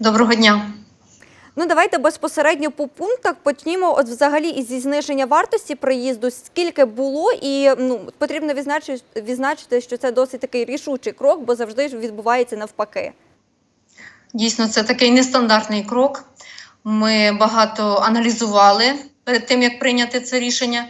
Доброго дня. Ну, давайте безпосередньо по пунктах почнімо от взагалі із зниження вартості проїзду. Скільки було, і ну потрібно відзначити, відзначити, що це досить такий рішучий крок, бо завжди ж відбувається навпаки. Дійсно, це такий нестандартний крок. Ми багато аналізували перед тим, як прийняти це рішення,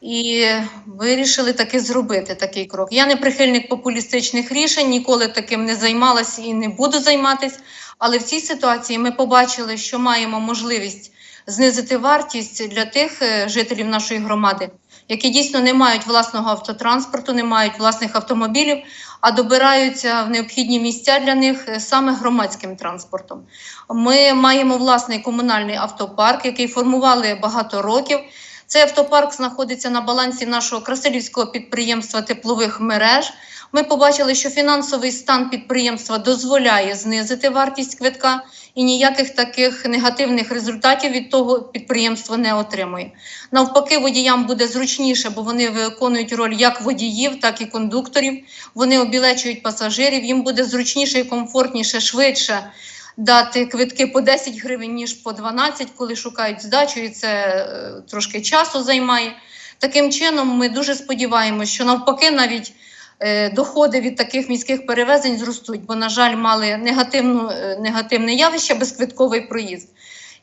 і вирішили таки зробити такий крок. Я не прихильник популістичних рішень, ніколи таким не займалася і не буду займатися. Але в цій ситуації ми побачили, що маємо можливість знизити вартість для тих е, жителів нашої громади, які дійсно не мають власного автотранспорту, не мають власних автомобілів, а добираються в необхідні місця для них е, саме громадським транспортом. Ми маємо власний комунальний автопарк, який формували багато років. Цей автопарк знаходиться на балансі нашого красилівського підприємства теплових мереж. Ми побачили, що фінансовий стан підприємства дозволяє знизити вартість квитка, і ніяких таких негативних результатів від того підприємство не отримує. Навпаки, водіям буде зручніше, бо вони виконують роль як водіїв, так і кондукторів. Вони обілечують пасажирів. Їм буде зручніше і комфортніше, швидше дати квитки по 10 гривень, ніж по 12, коли шукають здачу, і це е, трошки часу займає. Таким чином, ми дуже сподіваємося, що навпаки, навіть е, доходи від таких міських перевезень зростуть, бо, на жаль, мали негативну, е, негативне явище безквитковий проїзд.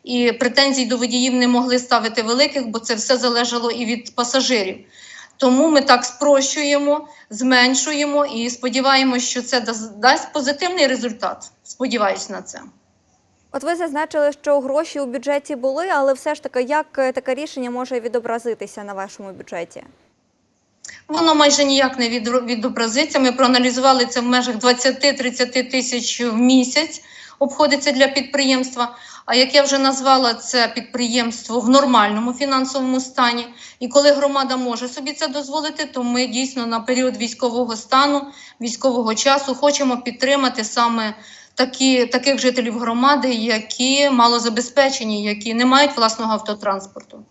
І претензій до водіїв не могли ставити великих, бо це все залежало і від пасажирів. Тому ми так спрощуємо, зменшуємо і сподіваємося, що це дасть позитивний результат. Сподіваюсь на це. От ви зазначили, що гроші у бюджеті були, але все ж таки, як е, таке рішення може відобразитися на вашому бюджеті? Воно майже ніяк не відобразиться. Ми проаналізували це в межах 20-30 тисяч в місяць. Обходиться для підприємства. А як я вже назвала, це підприємство в нормальному фінансовому стані. І коли громада може собі це дозволити, то ми дійсно на період військового стану, військового часу хочемо підтримати саме такі, таких жителів громади, які малозабезпечені, які не мають власного автотранспорту.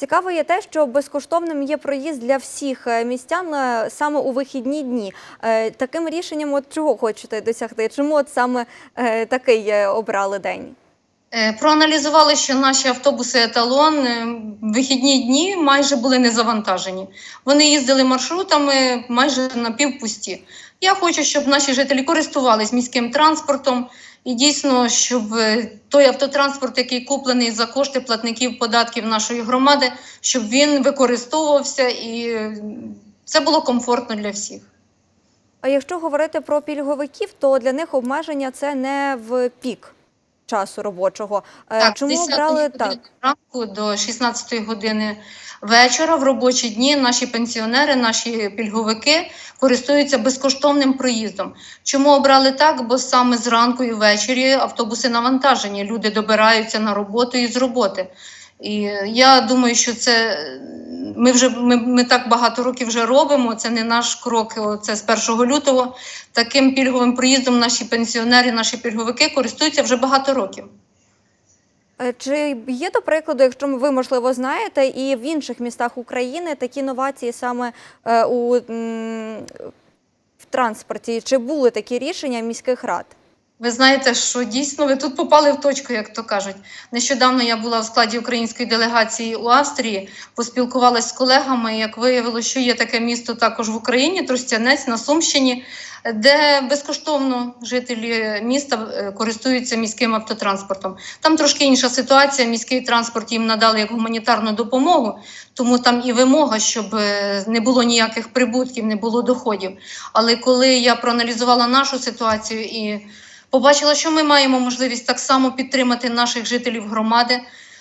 Цікаво є те, що безкоштовним є проїзд для всіх е, містян е, саме у вихідні дні. Е, Таким рішенням, от чого хочете досягти? Чому от саме такий обрали день? Проаналізували, що наші автобуси еталон вихідні дні майже були не завантажені. Вони їздили маршрутами майже напівпусті. Я хочу, щоб наші жителі користувались міським транспортом і дійсно, щоб е, той автотранспорт, який куплений за кошти платників податків нашої громади, щоб він використовувався і е, це було комфортно для всіх. А якщо говорити про пільговиків, то для них обмеження це не в пік часу робочого. Е, Так, Чому з 10 обрали так? ранку до 16 години вечора в робочі дні наші пенсіонери, наші пільговики користуються безкоштовним проїздом. Чому обрали так? Бо саме зранку і ввечері автобуси навантажені, люди добираються на роботу і з роботи. І я думаю, що це ми вже ми, ми так багато років вже робимо. Це не наш крок. Це з 1 лютого. Таким пільговим проїздом наші пенсіонери, наші пільговики користуються вже багато років. Е, Чи є до прикладу, якщо ви можливо знаєте, і в інших містах України такі новації саме е, у в транспорті? Чи були такі рішення міських рад? Ви знаєте, що дійсно ви тут попали в точку, як то кажуть. Нещодавно я була в складі української делегації у Австрії, поспілкувалася з колегами. Як виявилося, що є таке місто також в Україні, Тростянець на Сумщині, де безкоштовно жителі міста е, користуються міським автотранспортом. Там трошки інша ситуація. Міський транспорт їм надали як гуманітарну допомогу, тому там і вимога, щоб е, не було ніяких прибутків, не було доходів. Але коли я проаналізувала нашу ситуацію і Побачила, що ми маємо можливість так само підтримати наших жителів громади,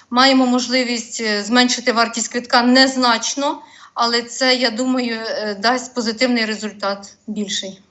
маємо можливість е, зменшити вартість квитка незначно, але це, я думаю, е, дасть позитивний результат більший.